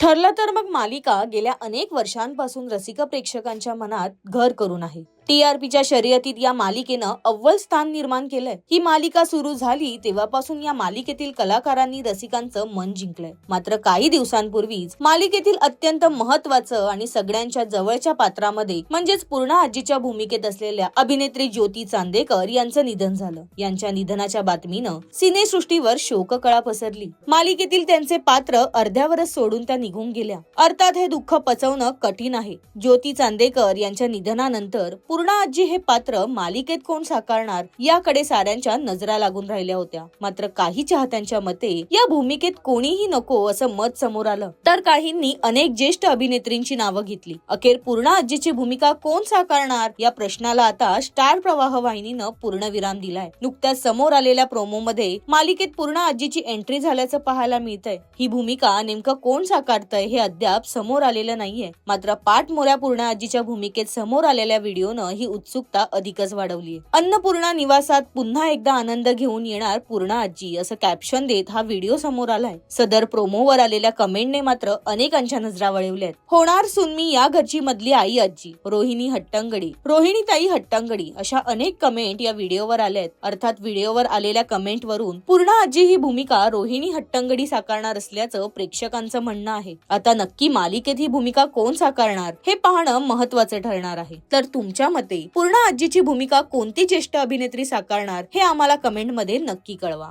ठरलं तर मग मालिका गेल्या अनेक वर्षांपासून रसिक प्रेक्षकांच्या मनात घर करून आहे. टीआरपीच्या शर्यतीत या मालिकेनं अव्वल स्थान निर्माण केलंय. ही मालिका सुरू झाली तेव्हापासून या मालिकेतील कलाकारांनी रसिकांचं मन जिंकलंय. मात्र काही दिवसांपूर्वीच मालिकेतील अत्यंत महत्वाचं आणि सगळ्यांच्या जवळच्या पात्रामध्ये म्हणजेच पूर्ण आजीच्या भूमिकेत असलेल्या अभिनेत्री ज्योती चांदेकर यांचं निधन झालं. यांच्या निधनाच्या बातमीनं सिनेसृष्टीवर शोककळा पसरली. मालिकेतील त्यांचे पात्र अर्ध्यावरच सोडून त्या निघून गेल्या. अर्थात हे दुःख पचवणं कठीण आहे. ज्योती चांदेकर यांच्या निधनानंतर पूर्णा आजी हे पात्र मालिकेत कोण साकारणार याकडे साऱ्यांच्या नजरा लागून राहिल्या होत्या. मात्र काही चाहत्यांच्या मते या भूमिकेत कोणीही नको असं मत समोर आलं. तर काहींनी अनेक ज्येष्ठ अभिनेत्रींची नावं घेतली. अखेर पूर्णा आजीची भूमिका कोण साकारणार या प्रश्नाला आता स्टार प्रवाह वाहिनीनं पूर्णविराम दिलाय. नुकत्याच समोर आलेल्या प्रोमो मध्ये मालिकेत पूर्णा आजीची एंट्री झाल्याचं पाहायला मिळतंय. ही भूमिका नेमकं कोण साकारतंय हे अद्याप समोर आलेलं नाहीये. मात्र पाठमोऱ्या पूर्णा आजीच्या भूमिकेत समोर आलेल्या व्हिडिओनं ही उत्सुकता अधिकच वाढवली अन्नपूर्णा निवासात पुन्हा एकदा आनंद घेऊन येणार पूर्णा आजी असं कॅप्शन देत हा व्हिडिओ समोर आलाय. सदर प्रोमोवर आलेल्या कमेंटने मात्र अनेकांच्या नजरा वळवल्यात. होणार सुनमी या घरची मधली आई आजी रोहिणी हट्टंगडी. रोहिणी ताई हट्टंगडी अशा अनेक कमेंट या व्हिडिओवर आल्यात. अर्थात व्हिडिओवर आलेल्या कमेंट वरून पूर्णा आजी ही भूमिका रोहिणी हट्टंगडी साकारणार असल्याचं प्रेक्षकांचं म्हणणं आहे. आता नक्की मालिकेत ही भूमिका कोण साकारणार हे पाहणं महत्वाचं ठरणार आहे. तर तुमच्या मते पूर्ण आजीची भूमिका कोणती ज्येष्ठ अभिनेत्री साकारणार हे आम्हाला कमेंटमध्ये नक्की कळवा.